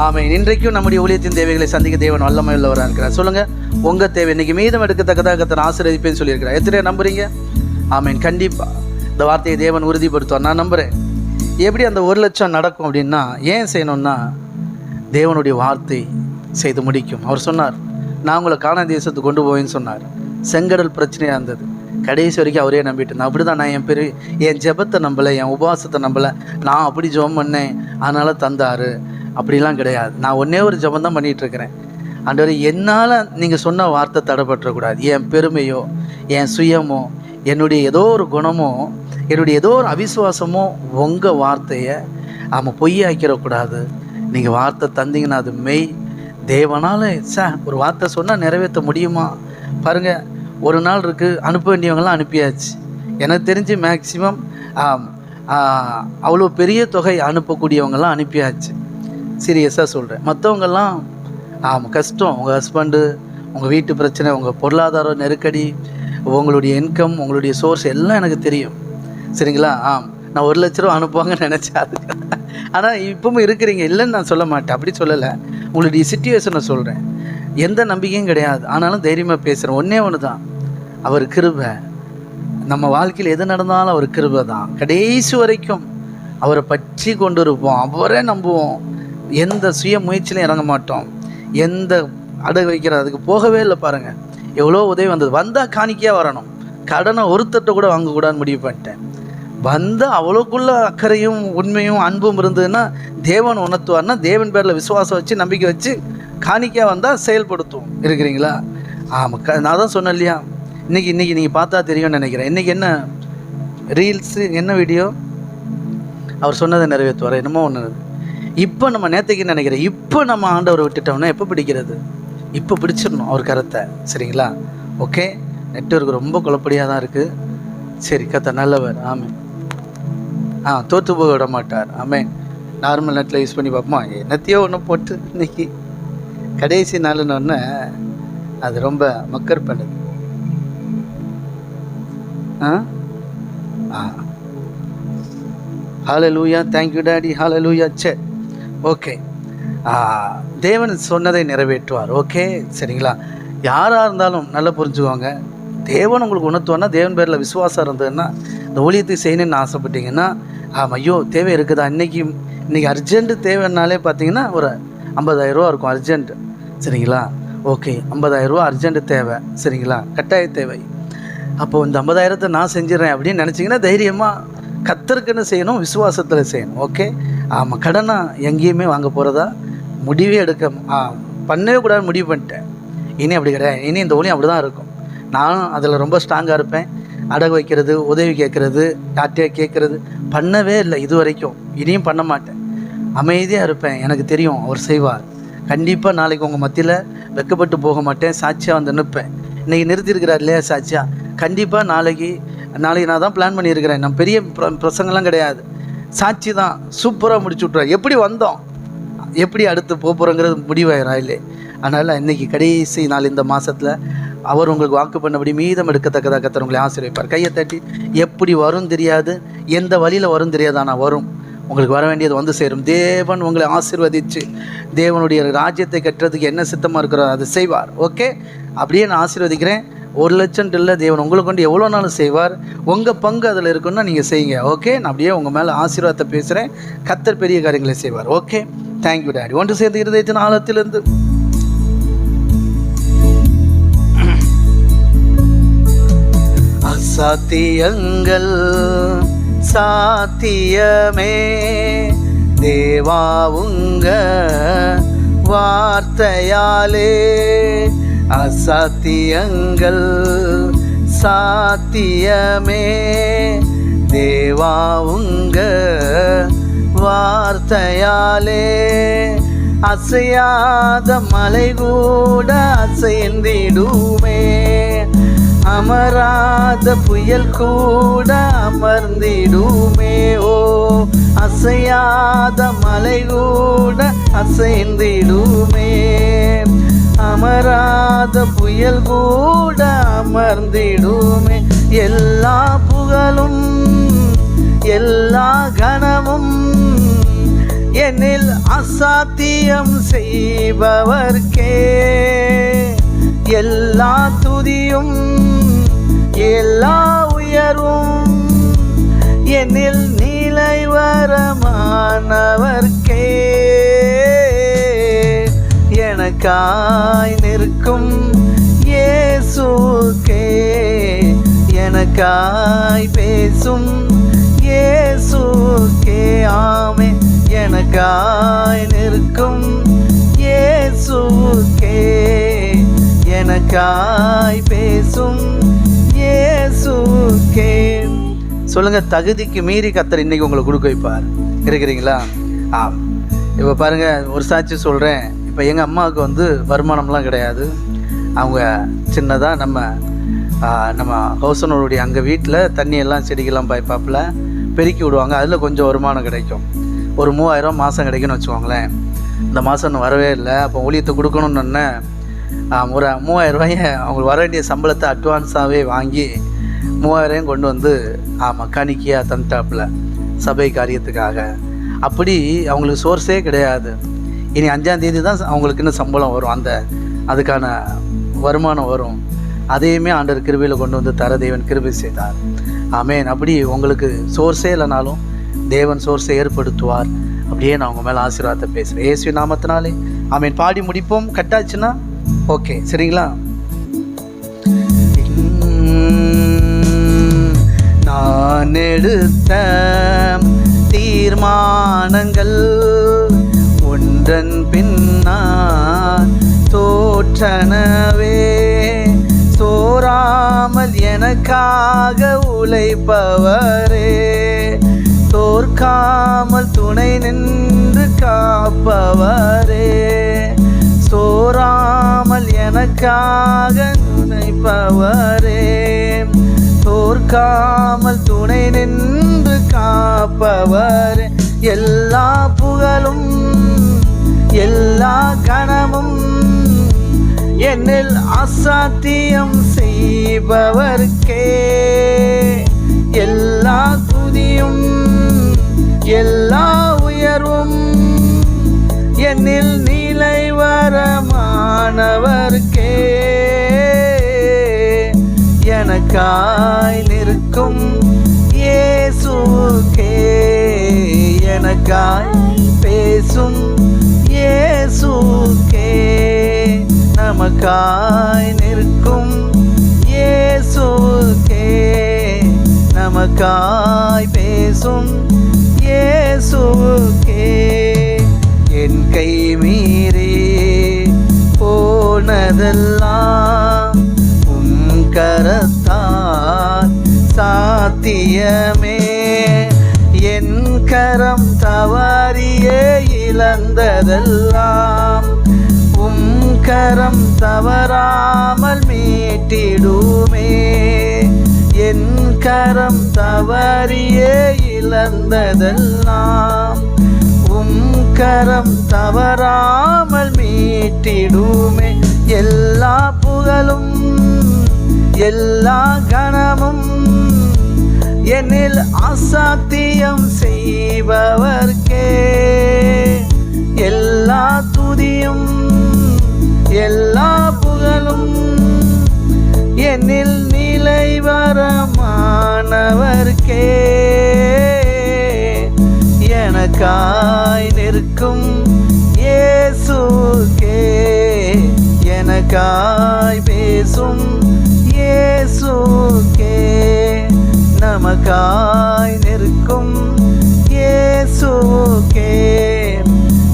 ஆமை இன்றைக்கும் நம்முடைய ஊழியத்தின் தேவைகளை சந்திக்க தேவன் வல்லமை உள்ளவராக இருக்கிறார். சொல்லுங்க உங்க தேவை இன்னைக்கு மீதம் எடுக்கத்தக்கதாக கத்தர் ஆசீர்வதிப்பேன்னு சொல்லியிருக்கிறார். எத்தனை நம்புறீங்க? ஆமீன். கண்டிப்பா. இந்த வார்த்தையை தேவன் உறுதிப்படுத்துவார். நான் நம்புறேன். எப்படி அந்த ஒரு லட்சம் நடக்கும் அப்படின்னா ஏன் செய்யணும்னா தேவனுடைய வார்த்தை செய்து முடிக்கும். அவர் சொன்னார் நான் உங்களை காண தேசத்துக்கு கொண்டு போவேன்னு சொன்னார். செங்கடல் பிரச்சனையாக இருந்தது. கடைசி வரைக்கும் அவரே நம்பிட்டு அப்படி தான் நான் என் பெரிய என் ஜெபத்தை நம்பலை என் உபவாசத்தை நம்பலை. நான் அப்படி ஜெபம் பண்ணேன். அதனால் தந்தார். அப்படிலாம் கிடையாது. நான் ஒன்றே ஒரு ஜெபம் தான் பண்ணிகிட்டு இருக்கிறேன் என்னால் நீங்கள் சொன்ன வார்த்தை தடைப்பட்டுறக்கூடாது. என் பெருமையோ என் சுயமோ என்னுடைய ஏதோ ஒரு குணமோ என்னுடைய ஏதோ ஒரு அவிசுவாசமோ உங்கள் வார்த்தையை ஆமாம் பொய்யாக்கிடக்கூடாது. நீங்கள் வார்த்தை தந்தீங்கன்னா அது மெய். தேவனால் சார் ஒரு வார்த்தை சொன்னால் நிறைவேற்ற முடியுமா? பாருங்கள் ஒரு நாள் இருக்குது அனுப்ப வேண்டியவங்களாம் அனுப்பியாச்சு. எனக்கு தெரிஞ்சு மேக்சிமம் அவ்வளோ பெரிய தொகை அனுப்பக்கூடியவங்கெல்லாம் அனுப்பியாச்சு. சீரியஸாக சொல்கிறேன் மற்றவங்கெல்லாம் ஆமாம் கஷ்டம். உங்கள் ஹஸ்பண்டு உங்கள் வீட்டு பிரச்சனை உங்கள் பொருளாதார நெருக்கடி உங்களுடைய இன்கம் உங்களுடைய சோர்ஸ் எல்லாம் எனக்கு தெரியும். சரிங்களா? ஆம். நான் ஒரு லட்ச ரூபா அனுப்புவாங்கன்னு நினச்சேன் அது ஆனால் இப்பவும் இருக்கிறீங்க. இல்லைன்னு நான் சொல்ல மாட்டேன். அப்படி சொல்லலை. உங்களுடைய சுச்சுவேஷனை சொல்கிறேன் எந்த நம்பிக்கையும் கிடையாது. ஆனாலும் தைரியமாக பேசுகிறேன் ஒன்றே ஒன்று தான் அவர் கிருபை. நம்ம வாழ்க்கையில் எது நடந்தாலும் அவர் கிருபை தான். கடைசி வரைக்கும் அவரை பற்றி கொண்டு இருப்போம் அவரே நம்புவோம். எந்த சுய முயற்சியிலையும் இறங்க மாட்டோம். எந்த அடகு வைக்கிற அதுக்கு போகவே இல்லை பாருங்கள் எவ்வளோ உதவி வந்தது. வந்தால் காணிக்கையாக வரணும். கடனை ஒருத்தட்ட கூட வாங்கக்கூடாதுன்னு முடிவு பண்ணிட்டேன். வந்தால் அவ்வளோக்குள்ள அக்கறையும் உண்மையும் அன்பும் இருந்ததுன்னா தேவன் உணர்த்துவார்னா தேவன் பேரில் விசுவாசம் வச்சு நம்பிக்கை வச்சு காணிக்கையாக வந்தால் செயல்படுத்தும் இருக்கிறீங்களா? ஆமாம் க நான் தான் சொன்னேன் இல்லையா? இன்றைக்கி இன்றைக்கி நீங்கள் பார்த்தா தெரியும்னு நினைக்கிறேன். இன்றைக்கி என்ன? ரீல்ஸு என்ன வீடியோ? அவர் சொன்னதை நிறைவேற்றுவார்? என்னமோ ஒன்று இப்போ நம்ம நேற்றுக்கு நினைக்கிறேன்? இப்போ நம்ம ஆண்டவரை விட்டுட்டோம்னா எப்போ பிடிக்கிறது? இப்போ பிடிச்சிடணும் அவர் கருத்தை. சரிங்களா? ஓகே நெட்ஒர்க் ரொம்ப குழப்படியாக தான் இருக்குது சரி கத்த நல்லவர். ஆமே ஆ தோற்று போக விட மாட்டார். ஆமே நார்மல் நெட்டில் யூஸ் பண்ணி பார்ப்போமா? என்னத்தையோ ஒன்று போட்டு இன்னைக்கு கடைசி நாளுன்னு ஒன்று அது ரொம்ப மக்கர் பண்ணுது. ஆ? ஆ. ஹalleluya தேங்க்யூ டாடி ஹalleluya சே ஓகே தேவன் சொன்னதை நிறைவேற்றுவார். ஓகே சரிங்களா? யாராக இருந்தாலும் நல்லா புரிஞ்சுக்கோங்க. தேவன் உங்களுக்கு உணர்த்துவானா தேவன் பேரில் விசுவாசம் இருந்ததுன்னா இந்த ஊழியத்தை செய்யணும்னு ஆசைப்பட்டீங்கன்னா ஆமாம் ஐயோ தேவை இருக்குதா? இன்றைக்கி இன்றைக்கி அர்ஜென்ட்டு தேவைன்னாலே பார்த்தீங்கன்னா ஒரு ஐம்பதாயிரரூவா இருக்கும் அர்ஜென்ட் சரிங்களா? ஓகே ஐம்பதாயிரரூவா அர்ஜென்ட்டு தேவை. சரிங்களா? கட்டாய தேவை. அப்போது இந்த ஐம்பதாயிரத்தை நான் செஞ்சிடறேன் அப்படின்னு நினச்சிங்கன்னா தைரியமாக கத்தருக்குன்னு செய்யணும் விசுவாசத்தில் செய்யணும். ஓகே ஆமாம் கடனை எங்கேயுமே வாங்க போகிறதா முடிவே எடுக்க பண்ணவே கூடாது முடிவு பண்ணிட்டேன். இனி அப்படி கிடையாது. இனி இந்த ஒளியும் அப்படி தான் இருக்கும். நானும் அதில் ரொம்ப ஸ்ட்ராங்காக இருப்பேன். அடகு வைக்கிறது உதவி கேட்குறது யார்ட்டையா கேட்குறது பண்ணவே இல்லை இது வரைக்கும் இனியும் பண்ண மாட்டேன். அமைதியாக இருப்பேன். எனக்கு தெரியும் அவர் செய்வார். கண்டிப்பாக நாளைக்கு உங்கள் மத்தியில் வெக்கப்பட்டு போக மாட்டேன். சாட்சியாக வந்து நிற்பேன். இன்றைக்கி நிறுத்தியிருக்கிறார் இல்லையா சாட்சியா? கண்டிப்பாக நாளைக்கு நாளைக்கு நான் தான் பிளான் பண்ணியிருக்கிறேன். நான் பெரிய பிர- பிரசங்கம்லாம் கிடையாது. சாட்சி தான். சூப்பராக முடிச்சு விட்ருவார் எப்படி வந்தோம்? எப்படி அடுத்து போக போகிறோங்கிறது முடிவாயிரும் இல்லை அதனால் இன்னைக்கு கடைசி நாள் இந்த மாதத்தில் அவர் உங்களுக்கு வாக்கு பண்ணபடி மீதம் எடுக்கத்தக்கதாக கத்தர் உங்களை ஆசிரியப்பார் கையை தட்டி எப்படி வரும் தெரியாது. எந்த வழியில் வரும் தெரியாது ஆனால் வரும். உங்களுக்கு வர வேண்டியது வந்து சேரும். தேவன் உங்களை ஆசிர்வதித்து தேவனுடைய ராஜ்யத்தை கட்டுறதுக்கு என்ன சித்தமாக இருக்கிறோ அதை செய்வார். ஓகே? அப்படியே நான் ஆசீர்வதிக்கிறேன். ஒரு லட்சம் இல்லை தேவன் உங்களுக்கு வந்து எவ்வளோ நாளும் செய்வார்? உங்கள் பங்கு அதில் இருக்குன்னா நீங்கள் செய்யுங்க. ஓகே நான் அப்படியே உங்கள் மேலே ஆசீர்வாதத்தை பேசுகிறேன் கத்தர் பெரிய காரியங்களை செய்வார். ஓகே தேங்க்யூ டாடி ஒன்று சேர்ந்து இருதயத்தின் ஆழத்திலிருந்து. அசாத்தியங்கள் சாத்தியமே. தேவா உங்க வார்த்தையாலே அசாத்தியங்கள் சாத்தியமே. தேவா உங்க வார்த்தையாலே அசையாத மலை கூட அசைந்திடுமே. அமராத புயல் கூட அமர்ந்திடுமே. ஓ அசையாத மலை கூட அசைந்திடுமே. அமராத புயல் கூட அமர்ந்திடுமே. எல்லா புகழும் எல்லா கணமும் என்னில் அசாத்தியம் செய்பவர்க்கே. எல்லா துதியும் எல்லா உயரும் என்னில் நிலைவரமானவர்க்கே. எனக்காய் நிற்கும் ஏசுக்கே எனக்காய் பேசும் ஏசுக்கே ஆமே எனக்காய் நிற்கும் ஏசுக்கே எனக்காய் பேசும் ஏசுக்கே சொல்லுங்க தகுதிக்கு மீறி கத்தர் இன்னைக்கு உங்களுக்கு கொடுக்க வைப்பார். இருக்கிறீங்களா? ஆம். இப்போ பாருங்க ஒரு சாட்சி சொல்கிறேன் இப்போ எங்கள் அம்மாவுக்கு வந்து வருமானம்லாம் கிடையாது. அவங்க சின்னதாக நம்ம நம்ம ஹவுசனோருடைய அங்கே வீட்டில் தண்ணியெல்லாம் செடிக்கெல்லாம் பாய்ப்பாப்பில் பெருக்கி விடுவாங்க. அதில் கொஞ்சம் வருமானம் கிடைக்கும். ஒரு மூவாயிரம் மாதம் கிடைக்கும்னு வச்சுக்கோங்களேன். இந்த மாதம் இன்னும் வரவே இல்லை. அப்போ ஊழியத்தை கொடுக்கணுன்னு ஒரு மூவாயிரம் ரூபாயை அவங்களுக்கு வர வேண்டிய சம்பளத்தை அட்வான்ஸாகவே வாங்கி மூவாயிரம் கொண்டு வந்து ஆமாம் தந்துட்டாப்பில் தந்துட்டாப்புல. சபை காரியத்துக்காக. அப்படி அவங்களுக்கு சோர்ஸே கிடையாது. இனி அஞ்சாம் தேதி தான் அவங்களுக்கு இன்னும் சம்பளம் வரும். அந்த அதுக்கான வருமானம் வரும். அதையுமே ஆண்டர் கிருபையில் கொண்டு வந்து தர தேவன் கிருபை செய்தார். ஆமேன். அப்படி உங்களுக்கு சோர்ஸே இல்லைனாலும் தேவன் சோர்ஸை ஏற்படுத்துவார். அப்படியே நான் உங்கள் மேலே ஆசீர்வாதத்தை பேசுகிறேன் ஏசு நாமத்தினாலே. ஆமீன். பாடி முடிப்போம். கட்டாச்சுன்னா ஓகே. சரிங்களா? நான் எடுத்த தீர்மானங்கள் எனக்காக உழைப்பவரே. தோற்காமல் துணை நின்று காப்பவரே. சோராமல் எனக்காக நினைப்பவரே. தோற்காமல் துணை நின்று காப்பவரே. எல்லா புகழும் எல்லா கணமும் என்னில் அசாத்தியம் செய்பவர்க்கே எல்லா துதியும் எல்லா உயர்வும் என்னில் நிலைவரமானவர்க்கே எனக்காய் நிற்கும் இயேசுக்கே எனக்காய் பேசும் இயேசுக்கே நமக்காய் இயேசுக்கே நமக்காய் பேசும் இயேசுக்கே என் கை மீறி போனதெல்லாம் உம் கரத்தால் சாத்தியமே. என் கரம் தவறியே இழந்ததெல்லாம் கரம் தவறாமல் மீட்டிடுமே. என் கரம் தவறியே இழந்ததெல்லாம் உம் கரம் தவறாமல் மீட்டிடுமே. எல்லா புகழும் எல்லா கணமும் என்னில் அசாத்தியம் செய்பவர்க்கே. எல்லா துதியும் எல்லா புகழும் என்னில் நிலை வரமானவர்க்கே எனக்காய் நிற்கும் இயேசுக்கே. எனக்காய் பேசும் இயேசுக்கே. நமக்காய் நிற்கும் இயேசுக்கே.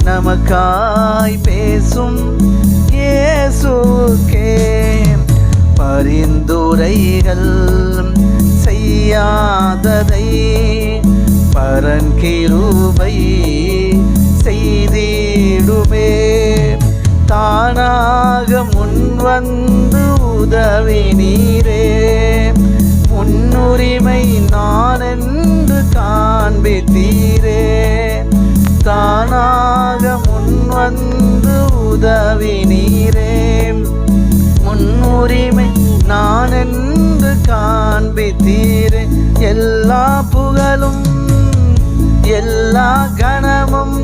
நமக்காய் பேசும் சோக்கே பரிந்துரைகள் செய்யாததை பரன்கிருபை செய்திடுமே. தானாக முன்வந்து உதவி நீரே. முன்னுரிமை நான் என்று காண்பித்தீரே. தானாக முன்வந்து உதவி நீரே. உரிமை நான் என்று காண்பித்தீரே. எல்லா புகழும் எல்லா கணமும்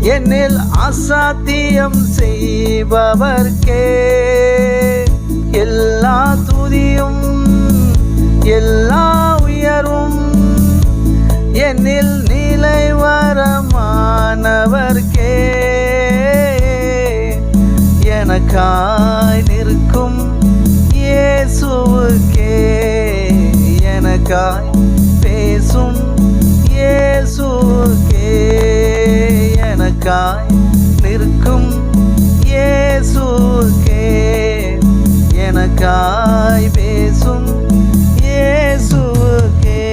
என்னில் அசாத்தியம் செய்பவர்க்கே. எல்லா துதியும் எல்லா உயரும் என்னில் நிலை வரமானவர்க்கே எனக்கா எனக்காய் பேசும் இயேசுவுக்கே. எனக்காய் நிற்கும் இயேசுவுக்கே. எனக்காய் பேசும் இயேசுவுக்கே.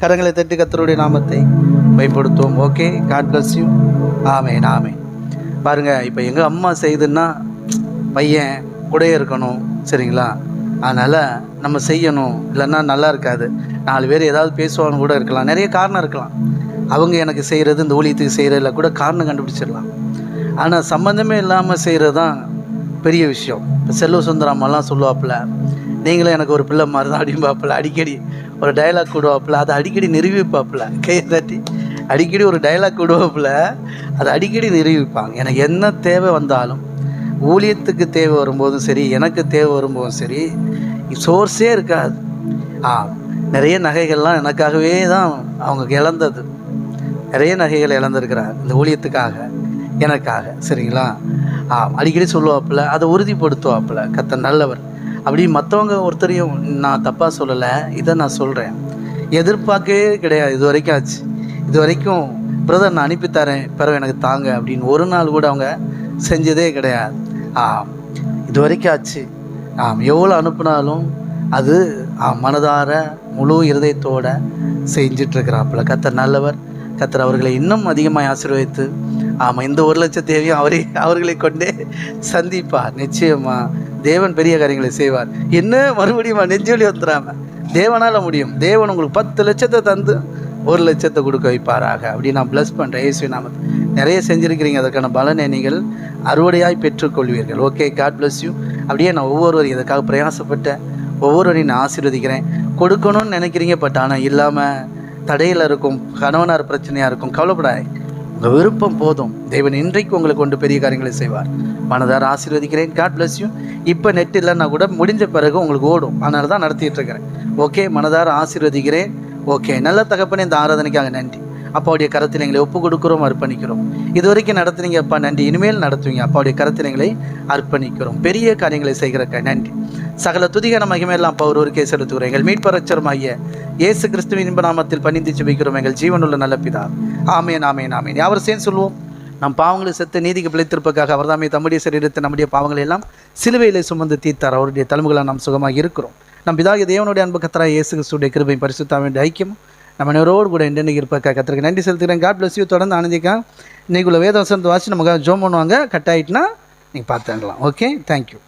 கரங்களை தட்டி கத்தருடைய நாமத்தை பயன்படுத்துவோம். ஓகே காட் பிளஸ் யூ ஆமே நாமே பாருங்க இப்போ எங்கள் அம்மா செய்துன்னா பையன் கூடயே இருக்கணும். சரிங்களா? அதனால் நம்ம செய்யணும். இல்லைன்னா நல்லா இருக்காது. நாலு பேர் ஏதாவது பேசுவாங்க கூட இருக்கலாம். நிறைய காரணம் இருக்கலாம். அவங்க எனக்கு செய்கிறது இந்த ஊழியத்துக்கு செய்கிறதுல கூட காரணம் கண்டுபிடிச்சிடலாம். ஆனால் சம்மந்தமே இல்லாமல் செய்கிறது தான் பெரிய விஷயம். இப்போ செல்வ சுந்தரம்மாலாம் சொல்லுவாப்புல நீங்களும் எனக்கு ஒரு பிள்ளை மாதிரி தான் அப்படிம்பாப்புல அடிக்கடி ஒரு டைலாக் விடுவாப்புல அதை அடிக்கடி நிரூபிப்பாப்புல. கையை தட்டி. அடிக்கடி ஒரு டைலாக் விடுவாப்புல அதை அடிக்கடி நிரூபிப்பாங்க. எனக்கு என்ன தேவை வந்தாலும் ஊழியத்துக்கு தேவை வரும்போதும் சரி எனக்கு தேவை வரும்போதும் சரி சோர்ஸே இருக்காது. ஆ நிறைய நகைகள்லாம் எனக்காகவே தான் அவங்க இழந்தது. நிறைய நகைகள் இழந்திருக்கிறார் இந்த ஊழியத்துக்காக எனக்காக சரிங்களா? ஆ அடிக்கடி சொல்லுவாப்புல அதை உறுதிப்படுத்துவாப்புல கத்த நல்லவர். அப்படி மற்றவங்க ஒருத்தரையும் நான் தப்பாக சொல்லலை இதை நான் சொல்கிறேன் எதிர்பார்க்கவே கிடையாது இது வரைக்கும் ஆச்சு. இது வரைக்கும் பிரதர் நான் அனுப்பித்தரேன் பிறகு எனக்கு தாங்க அப்படின்னு ஒரு நாள் கூட அவங்க செஞ்சதே கிடையாது. ஆம். இது வரைக்கும் ஆச்சு ஆம் எவ்வளோ அனுப்புனாலும் அது மனதார முழு இருதயத்தோடு செஞ்சிட்ருக்கிறாப்புல கத்தர் நல்லவர். கத்தர் அவர்களை இன்னும் அதிகமாக ஆசீர்வதித்து ஆமாம் இந்த ஒரு லட்சத்தையும் அவரை அவர்களை கொண்டே சந்திப்பார். நிச்சயமாக தேவன் பெரிய காரியங்களை செய்வார். என்ன? மறுபடியும் நெஞ்சொலி வந்துடாம தேவனால் முடியும். தேவன் உங்களுக்கு பத்து லட்சத்தை தந்து ஒரு லட்சத்தை கொடுக்க வைப்பாராக. அப்படி நான் ப்ளஸ் பண்ணுறேன் இயேசு நாமத்தை நிறைய செஞ்சுருக்கிறீங்க. அதற்கான பலனை நீங்கள் அறுவடையாய் பெற்றுக்கொள்வீர்கள். ஓகே காட் பிளஸ் யூ அப்படியே நான் ஒவ்வொருவரையும் இதற்காக பிரயாசப்பட்டேன். ஒவ்வொருவரையும் நான் ஆசீர்வதிக்கிறேன். கொடுக்கணும்னு நினைக்கிறீங்க பட் ஆனால் இல்லாமல் தடையில் இருக்கும் கணவனார் பிரச்சனையாக இருக்கும் கவலைப்படாய் உங்கள் விருப்பம் போதும். தேவன் இன்றைக்கு உங்களை கொண்டு பெரிய காரியங்களை செய்வார். மனதார ஆசீர்வதிக்கிறேன். காட் பிளஸ் யூ இப்போ நெட் இல்லைன்னா கூட முடிஞ்ச பிறகு உங்களுக்கு ஓடும். அதனால தான் நடத்திட்டு இருக்கிறேன். ஓகே மனதார ஆசீர்வதிக்கிறேன். ஓகே நல்ல தகப்பனே இந்த ஆராதனைக்காக நன்றி. அப்பாவுடைய கரத்தில் எங்களை ஒப்பு கொடுக்குறோம் அர்ப்பணிக்கிறோம். இது வரைக்கும் நடத்துனீங்க அப்பா நன்றி. இனிமேல் நடத்துவீங்க. அப்பாவுடைய கரத்தில் எங்களை அர்ப்பணிக்கிறோம். பெரிய காரியங்களை செய்கிறக்க? நன்றி. சகல துதிகன மகிமையெல்லாம் அப்பா ஒருவருக்கே செலுத்துகிறோம். எங்கள் மீட்பரட்சரமாகிய இயேசு கிறிஸ்துவின் இன்ப நாமத்தில் பணிந்து ஜெபிக்கிறோம். எங்கள் ஜீவனுள்ள நல்ல பிதா. ஆமேன் ஆமேன் ஆமேன். யாவர் சேர்ந்து சொல்லுவோம்? நம் பாவங்களை செத்து நீதிக்கு பிழைத்திருப்பதற்காக அவர்தாமே தம்முடைய சரீரத்தை நம்முடைய பாவங்களை எல்லாம் சிலுவையிலே சுமந்து தீர்த்தார். அவருடைய தலைமுகளால் நாம் சுகமாக இருக்கிறோம். நம் பிதாகிய தேவனுடைய அன்பு கத்தரா இயேசு கிறிஸ்துடைய கிருபை பரிசுத்தாவின் ஐக்கியம் நம்ம நேரோடு கூட இன்றைக்கு இருப்பாக்கா கத்திரிக்க நன்றி செலுத்துக்கிறேன் காட் பிளஸ் யூ தொடர்ந்து ஆனந்திக்கா இன்றைக்குள்ள வேத வசனத்தை வாசி நமக்கு ஜோம் பண்ணுவாங்க. கட் ஆகிட்டுனா நீங்கள் பார்த்துக்கலாம் ஓகே தேங்க்யூ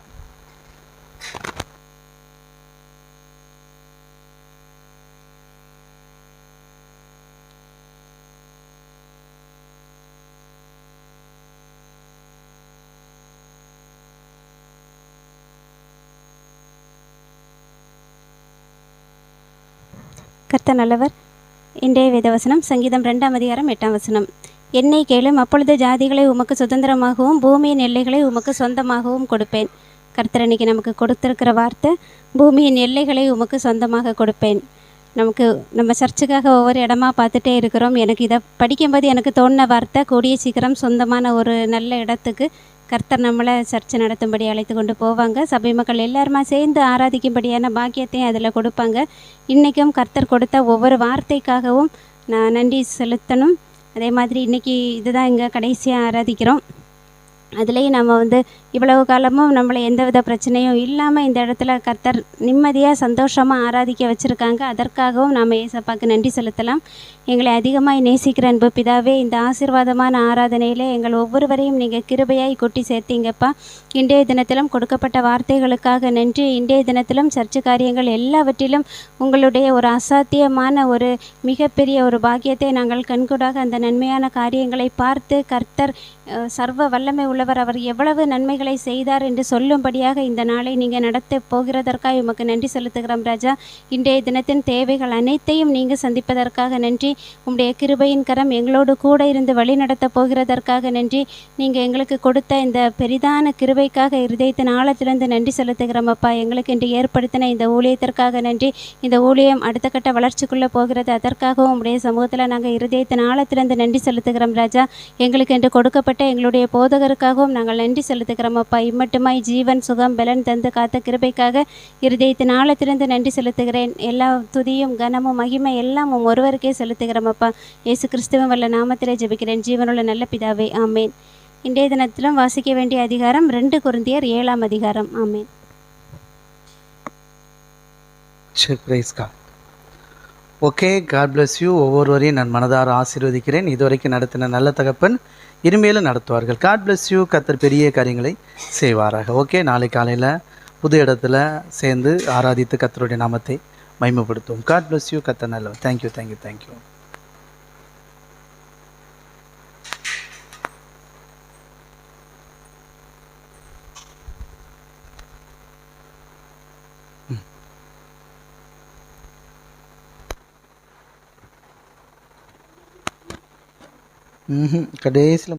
கர்த்த நல்லவர். இன்றைய வேதவசனம் சங்கீதம் ரெண்டாம் அதிகாரம் எட்டாம் வசனம். என்னை கேளும் அப்பொழுது ஜாதிகளை உமக்கு சுதந்திரமாகவும் பூமியின் எல்லைகளை உமக்கு சொந்தமாகவும் கொடுப்பேன். கர்த்தர் நமக்கு கொடுத்திருக்கிற வார்த்தை பூமியின் எல்லைகளை உமக்கு சொந்தமாக கொடுப்பேன். நமக்கு நம்ம சர்ச்சுக்காக ஒவ்வொரு இடமா பார்த்துட்டே இருக்கிறோம். எனக்கு இதை படிக்கும்போது எனக்கு தோணின வார்த்தை கூடிய சீக்கிரம் சொந்தமான ஒரு நல்ல இடத்துக்கு கர்த்தர் நம்மளை சர்ச்சை நடத்தும்படி அழைத்து கொண்டு போவாங்க. சபை மக்கள் எல்லாருமா சேர்ந்து ஆராதிக்கும்படியான பாக்கியத்தையும் அதில் கொடுப்பாங்க. இன்றைக்கும் கர்த்தர் கொடுத்த ஒவ்வொரு வார்த்தைக்காகவும் நான் நன்றி செலுத்தணும். அதே மாதிரி இன்றைக்கி இதுதான் இங்கே கடைசியாக ஆராதிக்கிறோம். அதுலேயும் நம்ம வந்து இவ்வளவு காலமும் நம்மளை எந்த வித பிரச்சனையும் இல்லாமல் இந்த இடத்துல கர்த்தர் நிம்மதியாக சந்தோஷமாக ஆராதிக்க வச்சுருக்காங்க. அதற்காகவும் நாம் ஏசப்பாவுக்கு நன்றி செலுத்தலாம். எங்களை அதிகமாக நேசிக்கிற அன்பு பிதாவே இந்த ஆசீர்வாதமான ஆராதனையில் எங்கள் ஒவ்வொருவரையும் நீங்கள் கிருபையாய் கொட்டி சேர்த்தீங்கப்பா. இன்றைய தினத்திலும் கொடுக்கப்பட்ட வார்த்தைகளுக்காக நன்றி. இன்றைய தினத்திலும் சர்ச்சை காரியங்கள் எல்லாவற்றிலும் உங்களுடைய ஒரு அசாத்தியமான ஒரு மிகப்பெரிய ஒரு பாக்கியத்தை நாங்கள் கண்கூடாக அந்த நன்மையான காரியங்களை பார்த்து கர்த்தர் சர்வ வல்லமை உள்ளவர் அவர் எவ்வளவு நன்மைகளை செய்தார் என்று சொல்லும்படியாக இந்த நாளை நீங்கள் நடத்த போகிறதற்காக உமக்கு நன்றி செலுத்துகிறோம் ராஜா. இன்றைய தினத்தின் தேவைகள் அனைத்தையும் நீங்கள் சந்திப்பதற்காக நன்றி. உம்முடைய கிருபையின் கரம் எங்களோடு கூட இருந்து வழி நடத்த போகிறதற்காக நன்றி. நீங்கள் எங்களுக்கு கொடுத்த இந்த பெரிதான கிருபைக்காக இருதயத்தின் ஆழத்திலிருந்து நன்றி செலுத்துகிறோம் அப்பா. எங்களுக்கு இன்று ஏற்படுத்தின இந்த ஊழியத்திற்காக நன்றி. இந்த ஊழியம் அடுத்த கட்ட வளர்ச்சிக்குள்ளே போகிறது. அதற்காகவும் உம்முடைய சமூகத்தில் நாங்கள் இருதயத்தின் ஆழத்திலிருந்து நன்றி செலுத்துகிறோம் ராஜா. எங்களுக்கு இன்று கொடுக்கப்பட்ட எங்களுடைய போதகருக்கு கிருபைக்காகவும் நாங்கள் நன்றி செலுத்துகிறோம் அப்பா. இம்மட்டுமாய் ஜீவன் சுகம் பலன் தந்து காத்த கிருபைக்காக இருதயத்தின் ஆழத்திலிருந்து நன்றி செலுத்துகிறேன். எல்லா துதியும் கனமும் மகிமை எல்லாம் உம் ஒருவருக்கே செலுத்துகிறோம் அப்பா. இயேசு கிறிஸ்துவன் வல்ல நாமத்திலே ஜெபிக்கிறேன். ஜீவனுள்ள நல்ல பிதாவே ஆமேன். இன்றைய தினத்திலும் வாசிக்க வேண்டிய அதிகாரம் ரெண்டு குருந்தியர் ஏழாம் அதிகாரம். ஆமேன். ஓகே காட் பிளஸ் யூ ஒவ்வொருவரையும் நான் மனதார ஆசீர்வதிக்கிறேன். இதுவரைக்கும் நடத்தின நல்ல தகப்பன் இனிமேலும் நடத்துவார்கள். காட் பிளஸ் யூ கத்தர் பெரிய காரியங்களை செய்வாராக. ஓகே நாளை காலையில் புது இடத்துல சேர்ந்து ஆராதித்து கத்தருடைய நாமத்தை மைமைப்படுத்துவோம் காட் பிளஸ் யூ கத்தர் நல்லவர். தேங்க்யூ தேங்க்யூ தேங்க்யூ கடைசியில்